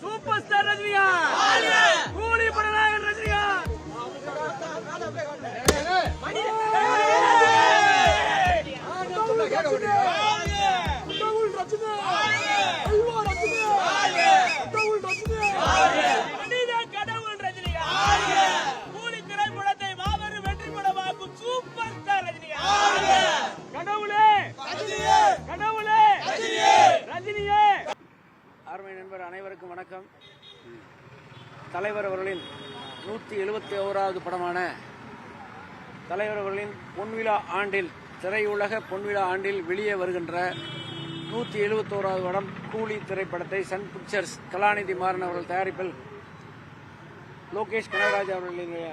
Super star ரஜினிகா கூலி படநாயகன் ரஜினிகா தலைவர் அவர்களின் நூற்றி எழுபத்தி ஓராவது படமான தலைவர் அவர்களின் பொன்விழா ஆண்டில் திரையுலக பொன்விழா ஆண்டில் வெளியே வருகின்ற நூற்றி எழுபத்தோராவது படம் கூலி திரைப்படத்தை சன் பிக்சர்ஸ் கலாநிதி மாறன் அவர்கள் தயாரிப்பில் லோகேஷ் கனகராஜ் அவர்களுடைய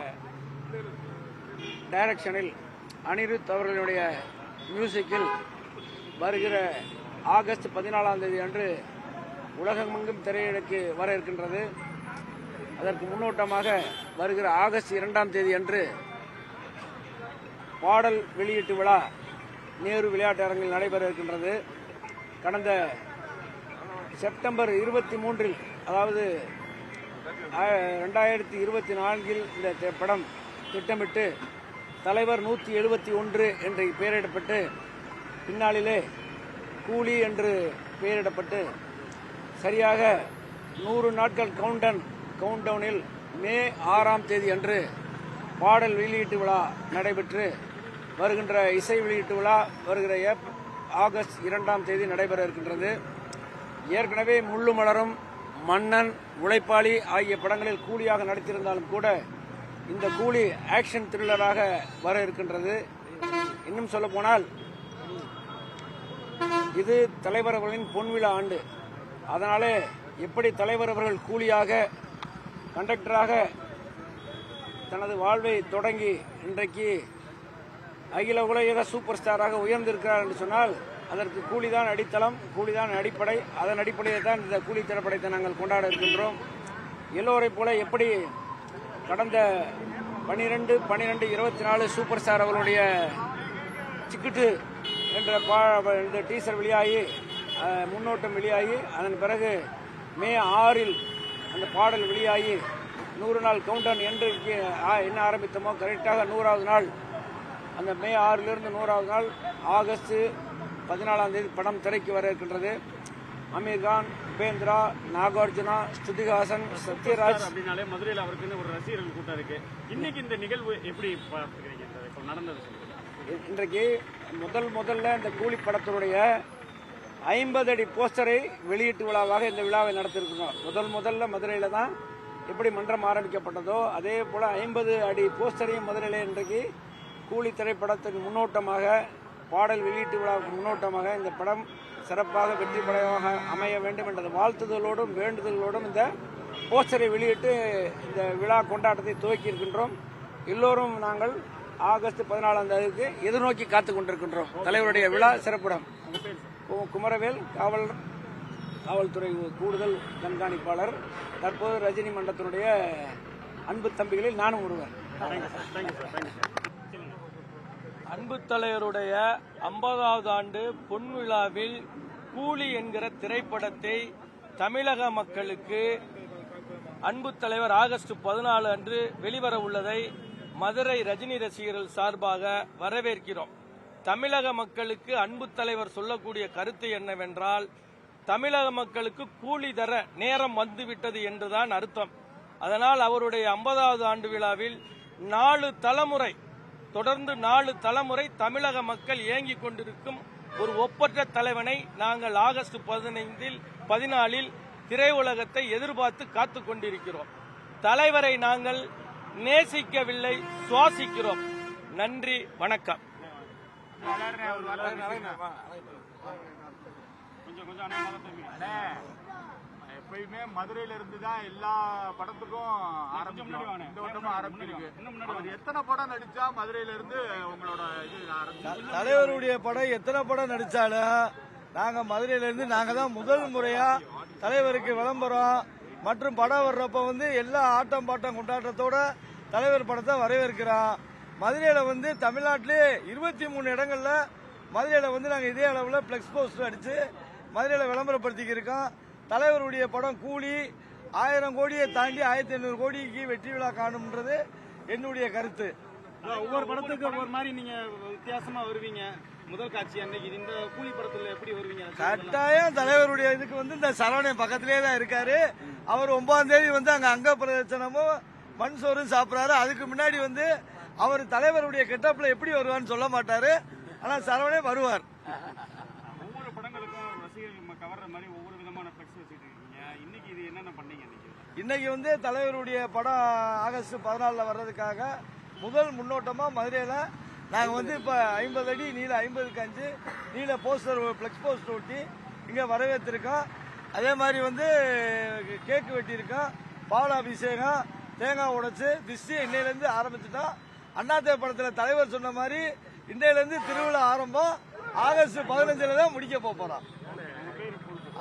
டைரக்ஷனில் அனிருத் அவர்களுடைய மியூசிக்கில் வருகிற ஆகஸ்ட் பதினாலாம் தேதி அன்று உலகமெங்கும் திரையிடக்கு வர இருக்கின்றது. அதற்கு முன்னோட்டமாக வருகிற ஆகஸ்ட் இரண்டாம் தேதி அன்று பாடல் வெளியீட்டு விழா நேரு விளையாட்டு அரங்கில் நடைபெற இருக்கின்றது. கடந்த செப்டம்பர் இருபத்தி மூன்றில் அதாவது ரெண்டாயிரத்தி இருபத்தி நான்கில் இந்த படம் திட்டமிட்டு தலைவர் நூற்றி எழுபத்தி ஒன்று என்று பெயரிடப்பட்டு பின்னாளிலே கூலி என்று பெயரிடப்பட்டு சரியாக நூறு நாட்கள் கவுண்டன் கவுண்டவுனில் மே ஆறாம் தேதி அன்று பாடல் வெளியீட்டு விழா நடைபெற்று வருகின்ற இசை வெளியீட்டு விழா வருகிற ஏப் ஆகஸ்ட் இரண்டாம் தேதி நடைபெற இருக்கின்றது. ஏற்கனவே முள்ளு மலரும் மன்னன் உழைப்பாளி ஆகிய படங்களில் கூலியாக நடித்திருந்தாலும் கூட இந்த கூலி ஆக்ஷன் த்ரில்லராக வர இருக்கின்றது. இன்னும் சொல்ல போனால் இது தலைவர் அவர்களின் பொன்விழா ஆண்டு. அதனாலே எப்படி தலைவர் அவர்கள் கூலியாக கண்டக்டராக தனது வாழ்வை தொடங்கி இன்றைக்கு அகில உலக சூப்பர் ஸ்டாராக உயர்ந்திருக்கிறார் என்று சொன்னால் அதற்கு கூலிதான் அடித்தளம் கூலிதான் அடிப்படை. அதன் அடிப்படையில் தான் இந்த கூலி திரைப்படத்தை நாங்கள் கொண்டாட இருக்கின்றோம். எல்லோரை போல எப்படி கடந்த பனிரெண்டு பன்னிரெண்டு இருபத்தி நாலு சூப்பர் ஸ்டார் அவர்களுடைய சிக்கிட்டு என்ற பா இந்த டீசர் வெளியாகி முன்னோட்டம் வெளியாகி அதன் பிறகு மே ஆறில் அந்த பாடல் வெளியாகி நூறு நாள் கவுண்டன் என்று என்ன ஆரம்பித்தோமோ கரெக்டாக நூறாவது நாள். அந்த மே ஆறிலிருந்து நூறாவது நாள் ஆகஸ்ட் பதினாலாம் தேதி படம் திரைக்கு வர இருக்கின்றது. அமீர்கான் உபேந்திரா நாகார்ஜுனா ஸ்ருதிஹாசன் சத்யராஜ். அப்படின்னாலே மதுரையில் அவருக்குன்னு ஒரு ரசிகர்கள் கூட்டம் இருக்கு. இன்னைக்கு இந்த நிகழ்வு எப்படி நடந்தது இன்றைக்கு முதல் முதல்ல இந்த கூலி படத்தினுடைய ஐம்பது அடி போஸ்டரை வெளியீட்டு விழாவாக இந்த விழாவை நடத்திருக்கிறோம் முதல் முதல்ல மதுரையில் தான் எப்படி மன்றம் ஆரம்பிக்கப்பட்டதோ அதே போல் ஐம்பது அடி போஸ்டரையும் மதுரையில் இன்றைக்கு கூலி திரைப்படத்தின் முன்னோட்டமாக பாடல் வெளியீட்டு விழாவுக்கு முன்னோட்டமாக இந்த படம் சிறப்பாக வெற்றி படமாக அமைய வேண்டும் என்ற வாழ்த்துதலோடும் வேண்டுதலோடும் இந்த போஸ்டரை வெளியிட்டு இந்த விழா கொண்டாட்டத்தை துவக்கி இருக்கின்றோம். எல்லோரும் நாங்கள் ஆகஸ்ட் பதினாலாம் தேதிக்கு எதிர்நோக்கி காத்து கொண்டிருக்கின்றோம். தலைவருடைய விழா சிறப்பிடம் குமரவேல் காவல் காவல்துறை கூடுதல் கண்காணிப்பாளர். தற்போது ரஜினி மன்றத்தினுடைய அன்பு தம்பிகளில் நானும் ஒருவர். அன்பு தலைவருடைய ஐம்பதாவது ஆண்டு பொன்விழாவில் கூலி என்கிற திரைப்படத்தை தமிழக மக்களுக்கு அன்பு தலைவர் ஆகஸ்ட் பதினாலு அன்று வெளிவர உள்ளதை மதுரை ரஜினி ரசிகர்கள் சார்பாக வரவேற்கிறோம். தமிழக மக்களுக்கு அன்பு தலைவர் சொல்லக்கூடிய கருத்து என்னவென்றால் தமிழக மக்களுக்கு கூலி தர நேரம் வந்துவிட்டது என்றுதான் அர்த்தம். அதனால் அவருடைய ஐம்பதாவது ஆண்டு விழாவில் நாலு தலைமுறை தொடர்ந்து நாலு தலைமுறை தமிழக மக்கள் இயங்கிக் கொண்டிருக்கும் ஒரு ஒப்பற்ற தலைவனை நாங்கள் ஆகஸ்ட் பதினைந்தில் பதினாலில் திரையுலகத்தை எதிர்பார்த்து காத்து கொண்டிருக்கிறோம். தலைவரை நாங்கள் நேசிக்கவில்லை சுவாசிக்கிறோம். நன்றி வணக்கம். கொஞ்சம் கொஞ்சம் அண்ணா மேல தூக்கி. எப்பயுமே மதுரையில இருந்து தான் எல்லா படத்துக்கும் ஆரம்பிக்கும் இந்த வட்டமும் ஆரம்பிச்சிருக்கு. எத்தனை படம் நடிச்சா மதுரையில இருந்து உங்களோட இது ஆரம்பிச்சு? தலைவருடைய படம் எத்தனை படம் நடிச்சாலும் நாங்க மதுரையில இருந்து நாங்க தான் முதல் முறையா தலைவருக்கு விளம்பரம் மற்றும் படம் வர்றப்ப வந்து எல்லா ஆட்டம் பாட்டம் கொண்டாட்டத்தோட தலைவர் படத்தை வரவேற்கிறோம். மதுரையில வந்து தமிழ்நாட்டிலே இருபத்தி மூணு இடங்கள்ல மதுரையில வந்து நாங்க இதே அளவுல பிளெக்ஸ் போஸ்டர் அடிச்சு மதுரையில விளம்பரப்படுத்திக்கிருக்கோம் தலைவருடைய படம் கூலி ஆயிரம் கோடியை தாண்டி ஆயிரத்தி ஐநூறு கோடிக்கு வெற்றி விழா காணும்ன்றது என்னுடைய கருத்து. ஒவ்வொரு படத்துக்கு ஒவ்வொரு மாதிரி நீங்க வித்தியாசமா வருவீங்க. முதல் காட்சி அன்னைக்கு இந்த கூலி படத்துல எப்படி வருவீங்க? கட்டாயம் தலைவருடைய இதுக்கு வந்து இந்த சரவணன் பக்கத்திலே தான் இருக்காரு. அவர் ஒன்பதாம் தேதி வந்து அங்க அங்க பிரதர்சனமும் மண் சோறும் சாப்பிடுறாரு. அதுக்கு முன்னாடி வந்து அவர் தலைவருடைய கெட்டப்ல எப்படி வருவான்னு சொல்ல மாட்டாரு. ஆனா சரவணே வருவார். ஒவ்வொரு படங்களுக்கும் ரசிகர்கள் கவர்ற மாதிரி ஒவ்வொரு விதமான ஃபிளக்ஸ் வச்சுட்டு இருக்கீங்க. இன்னைக்கு இது என்னென்ன பண்ணீங்க இன்னைக்கு? இன்னைக்கு வந்து தலைவருடைய படம் ஆகஸ்ட் பதினாலில் வர்றதுக்காக முதல் முன்னோட்டமா மதுரையில் நாங்கள் வந்து இப்போ ஐம்பது அடி நீள ஐம்பதுக்கு அஞ்சு நீள போஸ்டர் ஃப்ளெக்ஸ் போஸ்டர் ஒட்டி இங்கே வரவேற்றிருக்கோம். அதே மாதிரி வந்து கேக்கு வெட்டியிருக்கோம். பாலாபிஷேகம் தேங்காய் உடைச்சு திஷ்டி இன்னையிலேருந்து ஆரம்பிச்சிட்டோம். அண்ணாத்தே படத்தில் தலைவர் சொன்ன மாதிரி இன்னையிலேருந்து திருவிழா ஆரம்பம். ஆகஸ்ட் பதினஞ்சில் தான் முடிக்க போகிறோம்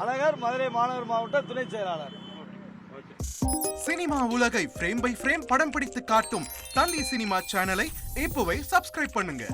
அழகர் மதுரை மாநகர் மாவட்ட துணை செயலாளர். சினிமா உலகை ஃப்ரேம் பை ஃப்ரேம் படம் பிடித்து காட்டும் தந்தி சினிமா சேனலை இப்போவே சப்ஸ்கிரைப் பண்ணுங்க.